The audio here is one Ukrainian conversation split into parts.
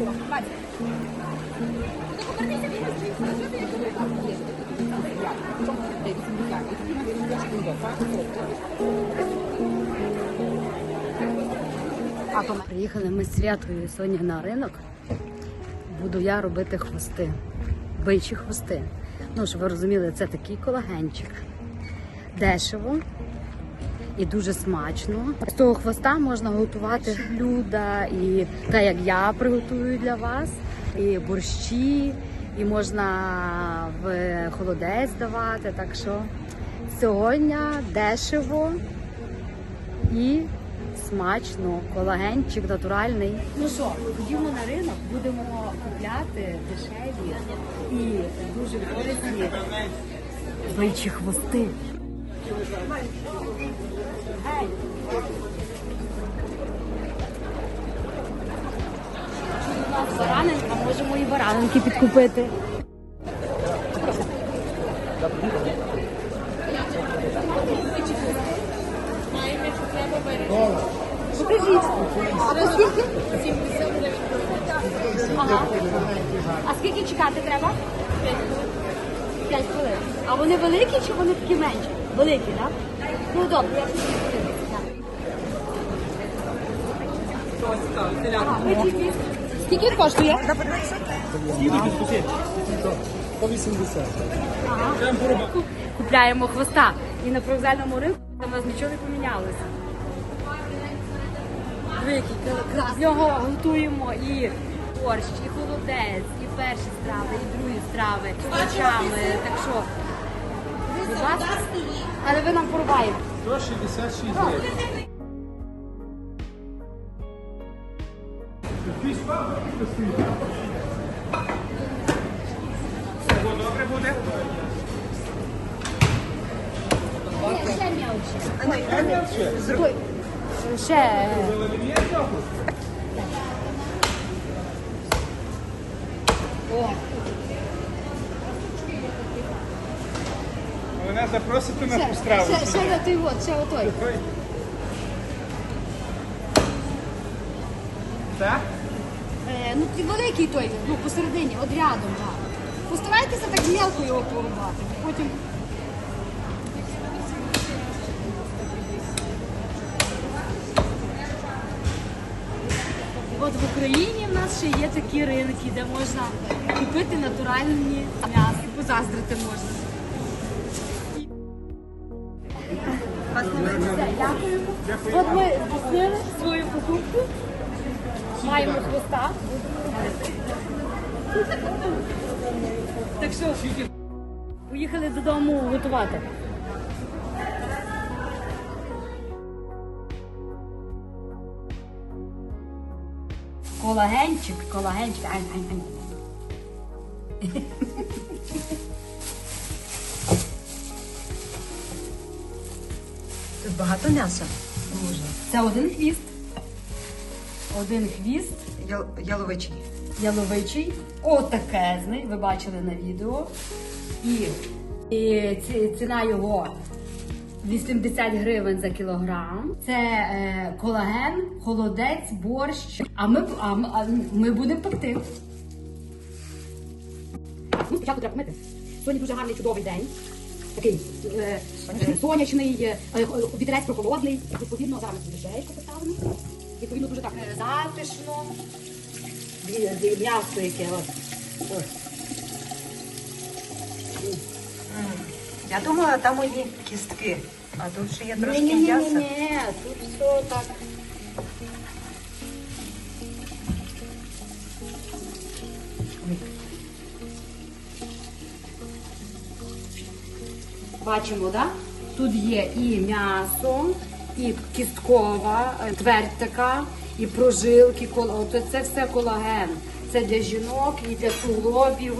є. Приїхали ми з святою сьогодні на ринок. Буду я робити хвости, бичі хвости. Ну, щоб ви розуміли, це такий колагенчик. Дешево і дуже смачно. З того хвоста можна готувати блюда, і те, як я приготую для вас, і борщі, і можна в холодець давати. Так що сьогодні дешево і смачно, колагенчик натуральний. Ну що, ходімо на ринок, будемо купляти дешеві і дуже корисні бичі хвости. Баранинка, можемо і баранинки підкупити. Покажіть. А по? Ага. А скільки чекати треба? П'ять хвилин. А вони великі чи вони такі менші? Великі, так? Ну добре, я піду. Ага, бичі. Скільки коштує? По 80. Купляємо хвоста. І на привокзальному ринку у нас нічого не помінялося. Великий з готуємо і борщ, і холодець, і перші страви, і другі страви з овочами. Так що, будь ласка, але ви нам порубаєте. 166 гривень. Добре буде? Ще м'яче. Ой, Ще. О, Мене запросите на ще, ту страву. ще, ще на той от, ще отой. Ой. Так? Е, ну, великий той, ну, посередині, от рядом, так. Постарайтеся так мелко його порубати. Потім. От в Україні в нас ще є такі ринки, де можна купити натуральні м'ясо, позаздрити можна. Дякуємо. От ми здійснили свою покупку. Маємо хвоста. Так що поїхали додому готувати. Колагенчик, колагенчик. Ань, ань, ань. Тут багато м'яса. Це один хвіст. Один хвіст Ял- Яловичий. яловичий, отакезний, ви бачили на відео. І, і ці- ціна його 80 гривень за кілограм. Це е, колаген, холодець, борщ. А ми, а, а ми будемо пекти. Ну, спочатку треба помити. Сьогодні дуже гарний чудовий день. Такий е, е, сонячний, е, е, вітерець прохолодний. Відповідно, зараз буде шеєчка поставлена. Відповідно, дуже так е, затишно. М'ясо яке. От. Ось. Я думала, там одні кістки, а тут ще є трошки Ні-ні-ні-ні, тут все так. Бачимо, да? Тут є і м'ясо, і кісткова, е, твердь така, і прожилки, от це все колаген. Це для жінок і для суглобів.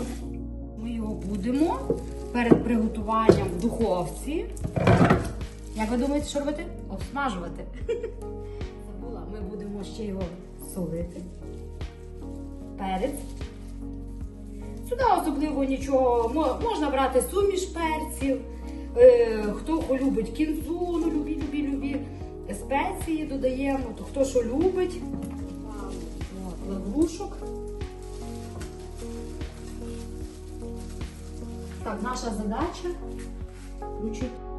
Ми його будемо перед приготуванням в духовці. Як ви думаєте, що робити? Обсмажувати. Забула, ми будемо ще його солити. Перець. Сюди особливо нічого. Можна брати суміш перців е, хто любить кінзу, ну любі, любі, любі спеції додаємо, то хто що любить, лаврушок. Так, наша задача включити.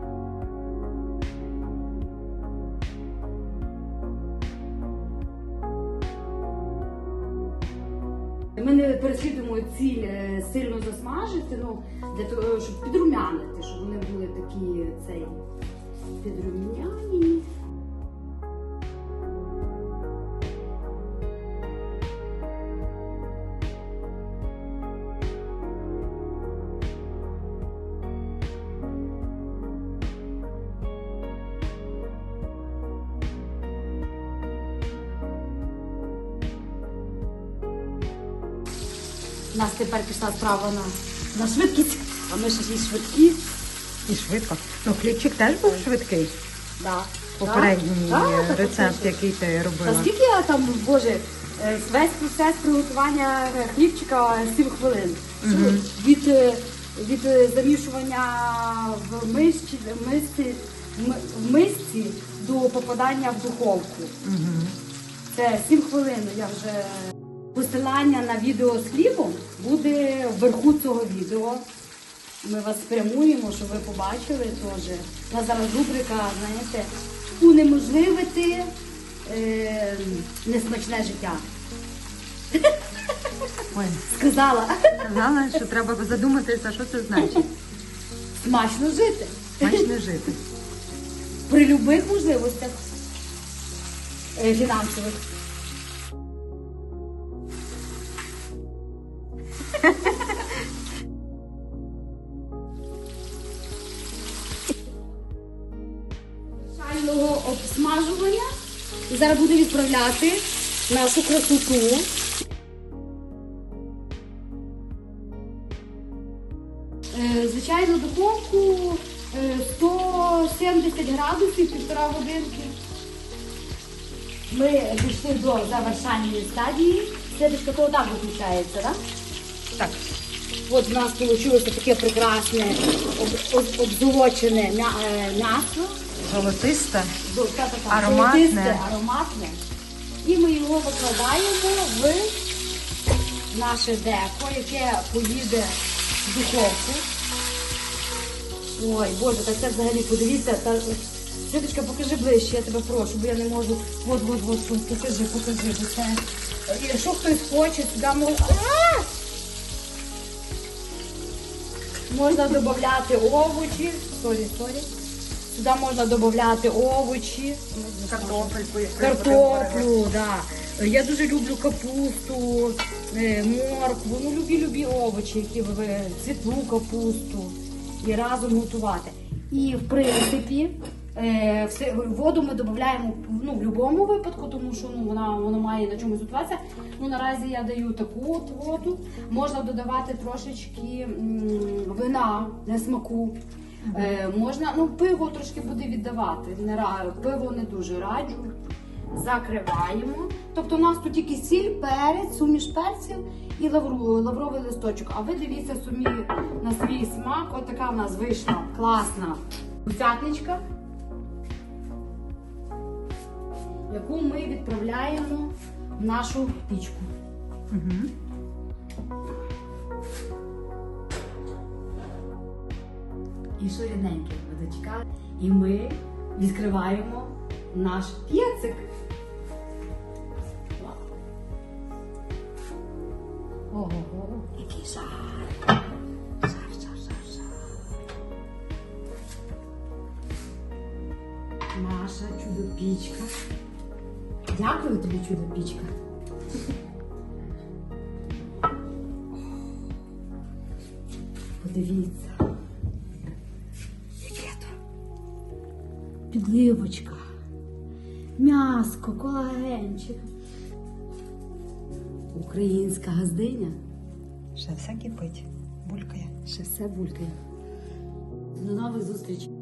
Ми не переслідуємо ціль е, сильно засмажити, ну, для того, щоб підрумянити, щоб вони були такі цей підрумяні. У нас тепер пішла справа на, на швидкість, а ми ще й швидкі. І швидко. Ну, хлібчик теж був швидкий. Да. Попередній Да, так, рецепт, це який ти робила. скільки я там, боже, е, весь процес приготування е, хлібчика 7 хвилин. Мгм. Від, е, від е, замішування в мисці, в мисці, м- в мисці до попадання в духовку. Угу. Це 7 хвилин. Я вже посилання на відео з хлібом буде вверху цього відео. Ми вас спрямуємо, щоб ви побачили теж. У нас зараз рубрика, знаєте, унеможливити е, несмачне життя. Ой, Сказала, сказала, що треба задуматися, що це значить. смачно жити. Смачно жити. При будь-яких можливостях е, фінансових. Шального обсмажування. Зараз буду відправляти нашу красоту. Е, Звичайно, духовку е, 170 градусів, півтора годинки. Ми дійшли до завершальної стадії. Слідочка то так виключається, так? Так. От в нас вийшло таке прекрасне об- об- обзолочене е, м'ясо. Та, Ароматне. золотисте, ароматне. І ми його викладаємо в наше деко, яке поїде в духовку. Ой, Боже, так це взагалі подивіться. Та... Світочка, покажи ближче, я тебе прошу, бо я не можу. От, от, от, покажи, покажи. Це... Якщо хтось хоче, сюди можна. Можна додати овочі. Сорі, сорі. Сюди можна додати овочі. Картопельку. Картоплю, да. Я дуже люблю капусту, е, моркву, ну любі любі овочі, які ви цвітну капусту і разом готувати. І в принципі е, воду ми додаємо ну, в будь-якому випадку, тому що ну, вона, вона має на чомусь готуватися. Ну, наразі я даю таку от воду. Можна додавати трошечки вина для смаку. Е, можна, ну пиво трошки буде віддавати. Не пиво не дуже раджу. Закриваємо. Тобто у нас тут тільки сіль, перець, суміш перців і лавру, лавровий листочок. А ви дивіться самі на свій смак. От така в нас вийшла класна гусятничка, яку ми відправляємо в нашу пічку. Мгм. І що рідненьке дочекали. І ми відкриваємо наш п'єцик. Ого, який жар. Жар, жар, жар, жар. Наша чудо-пічка. Дякую тобі, чудо-пічка. Подивіться. Яке то? Підливочка, м'яско, колагенчик. Українська газдиня. Ще все кипить. Булькає. Ще все булькає. До нових зустрічей.